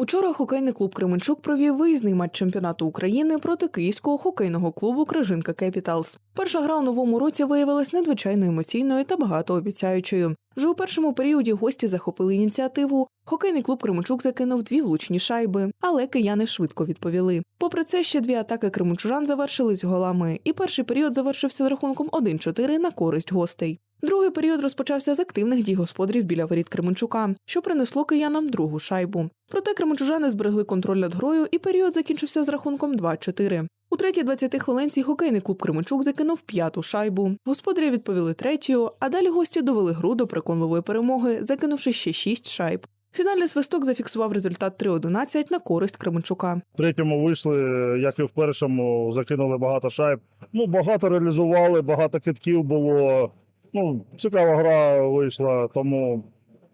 Учора хокейний клуб Кременчук провів виїзний матч чемпіонату України проти київського хокейного клубу Крижинка Кепіталс. Перша гра у новому році виявилась надзвичайно емоційною та багатообіцяючою. Вже у першому періоді гості захопили ініціативу. Хокейний клуб Кременчук закинув дві влучні шайби, але кияни швидко відповіли. Попри це, ще дві атаки кременчужан завершились голами, і перший період завершився з рахунком 1-4 на користь гостей. Другий період розпочався з активних дій господарів біля воріт Кременчука, що принесло киянам другу шайбу. Проте кременчужани зберегли контроль над грою, і період закінчився з рахунком 2-4. У третій 20 хвилинці хокейний клуб Кременчук закинув п'яту шайбу. Господарі відповіли третьою, а далі гості довели гру до переконливої перемоги, закинувши ще шість шайб. Фінальний свисток зафіксував результат 3-11 на користь Кременчука. В третьому вийшли, як і в першому, закинули багато шайб. Ну, багато реалізували, багато китків було. Ну, цікава гра вийшла, тому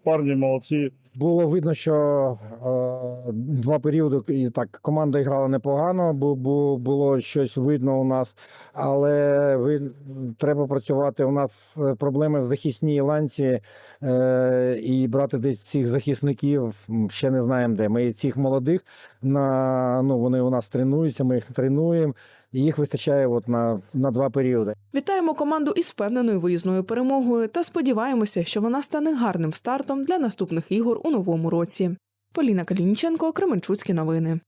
парні молодці. Було видно, що е, два періоди і так команда грала непогано, бо, було щось видно у нас, але ви, треба працювати. У нас е, проблеми в захисній ланці е, і брати десь цих захисників ще не знаємо де. Ми цих молодих на ну вони у нас тренуються, ми їх тренуємо, і їх вистачає от на, на два періоди. Вітаємо команду із впевненою виїзною перемогою та сподіваємося, що вона стане гарним стартом для наступних ігор у новому році. Поліна Калініченко, Кременчуцькі новини.